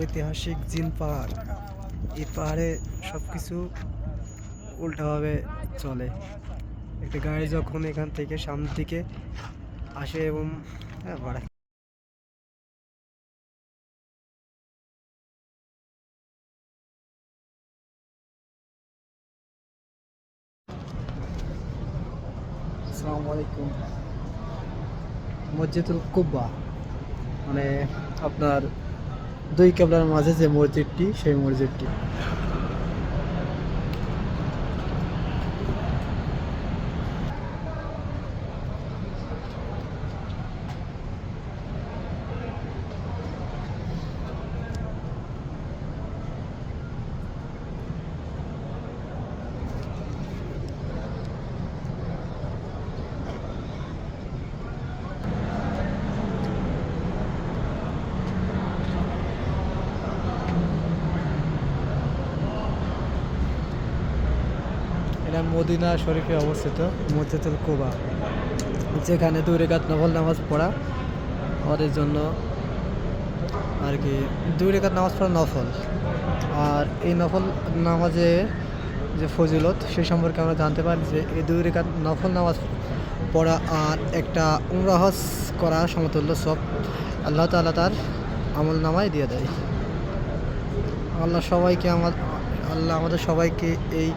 ঐতিহাসিক জিন পাহাড়। এই পাহাড়ে সব কিছু উল্টাভাবে চলে। একটা গাড়ি যখন এখান থেকে সামনের দিকে আসে এবং হ্যাঁ, বাড়া। আসসালামু আলাইকুম। মসজিদুল কুব্বা। মানে আপনার দুই কেবলার মাঝে যে মসজিদটি সেই মসজিদটি। এটা মদিনা শরীফে অবস্থিত। মসজিদুল কুবা, যেখানে দুই রেখাত নফল নামাজ পড়া আমাদের জন্য আর কি, দুই রেখাত নামাজ পড়া নফল। আর এই নফল নামাজে যে ফজিলত, সে সম্পর্কে আমরা জানতে পারি যে এই দুই রেখাত নফল নামাজ পড়া আর একটা উমরাহজ করা সমতুল্য সব আল্লাহ তাআলা তার আমল নামায় দিয়ে দেয়। আল্লাহ সবাইকে আমার, আল্লাহ আমাদের সবাইকে এই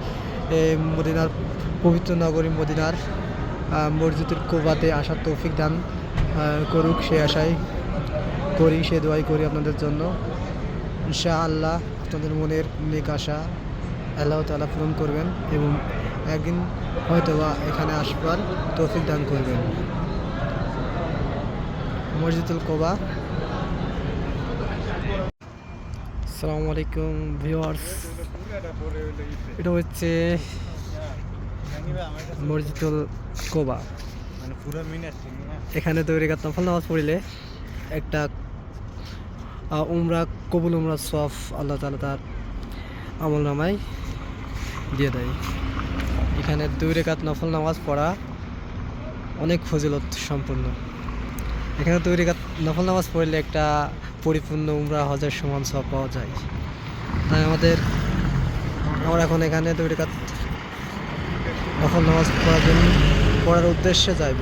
মদিনার পবিত্র নগরী মদিনার আহ, মসজিদুল কোবাতে আসার তৌফিক দান করুক সে আশাই করি সে দোয়াই করি আপনাদের জন্য। ইনশা আল্লাহ আপনাদের মনের নেক আশা আল্লাহ তালা পূরণ করবেন এবং একদিন হয়তোবা এখানে আসবার তৌফিক দান করবেন। মসজিদুল কোবা আসসালামু আলাইকুম ভিউয়ার্স। এটা হচ্ছে মসজিদুল কোবা। মানে এখানে তৈরি কাত নফল নামাজ পড়িলে। একটা উমরা কবুল উমরা সফ আল্লাহ তালা তার আমল নামায় দিয়ে দেয়। এখানে দুই রেখাত নফল নামাজ পড়া অনেক ফজিলত সম্পূর্ণ। এখানে তৈরি নফল নামাজ পড়লে একটা পরিপূর্ণ উমরা, হজের সমান সব পাওয়া যায় তাই আমাদের, আমরা এখন এখানে তৈরি নফল নামাজ পড়ার জন্য, পড়ার উদ্দেশ্যে যাইব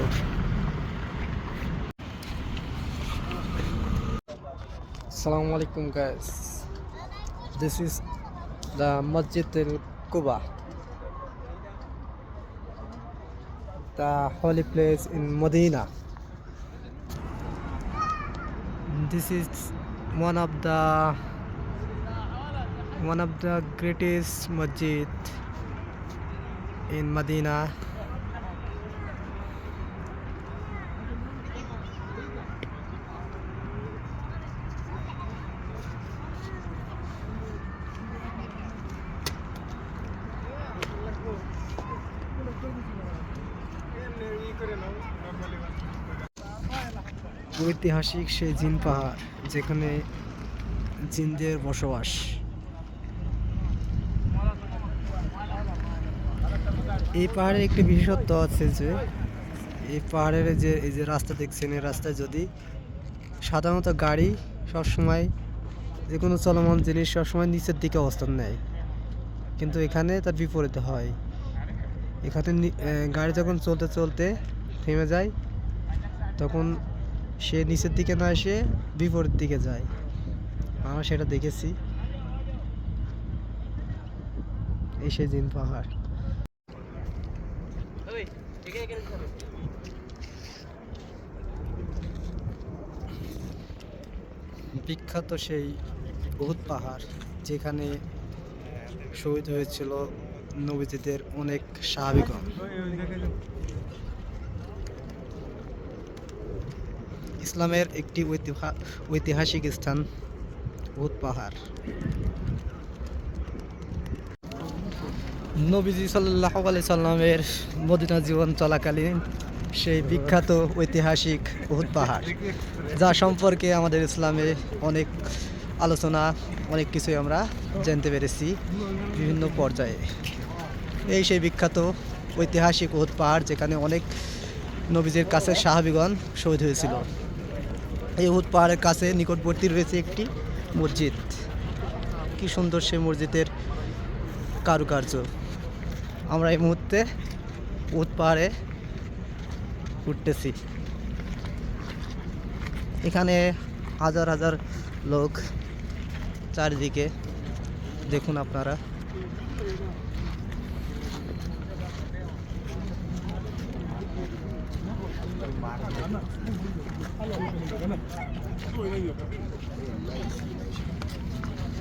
Assalamu alaikum guys. This is the al Quba. The holy place in Medina. This is one of the one of the greatest masjid in Medina. ঐতিহাসিক সেই জিন পাহাড় যেখানে জিনদের বসবাস। এই পাহাড়ের একটি বিশেষত্ব আছে যে, এই পাহাড়ের যে, এই যে রাস্তা দেখছেন, এই রাস্তায় যদি সাধারণত গাড়ি সবসময় যে কোনো চলমান জিনিস সবসময় নিচের দিকে অবস্থান নেয়। কিন্তু এখানে তার বিপরীতে হয়। এখানে গাড়ি যখন চলতে চলতে থেমে যায়, তখন সে নিচের দিকে না এসে বিপরীত দিকে যায়। আমরা সেটা দেখেছি। এই সেই জিন পাহাড়। বিখ্যাত সেই বহুত পাহাড়, যেখানে শহীদ হয়েছিল নবীজিদের অনেক সাহাবিগণ। ইসলামের একটি ঐতিহা- ঐতিহাসিক স্থান উহুদ পাহাড়। নবীজি সাল্লাহ আলি সাল্লামের মদিনা জীবন চলাকালীন সেই বিখ্যাত ঐতিহাসিক উহুদ পাহাড়, যা সম্পর্কে আমাদের ইসলামে অনেক আলোচনা, অনেক কিছুই আমরা জানতে পেরেছি বিভিন্ন পর্যায়ে। এই সেই বিখ্যাত ঐতিহাসিক উহুদ পাহাড় যেখানে অনেক নবীজির কাছে সাহাবিগণ শহীদ হয়েছিল। এই উহুদ পাহাড়ের কাছে নিকটবর্তী রয়েছে একটি মসজিদ। কি সুন্দর সেই মসজিদের কারুকার্য। আমরা এই মুহূর্তে উহুদ পাহাড়ে উঠতেছি। এখানে হাজার হাজার লোক চারিদিকে দেখুন আপনারা। 系啊，咁啊，即系佢用佢，系有佢嘅目的噶嘛。咁作为一个日本兵，佢就唔可以话唔俾。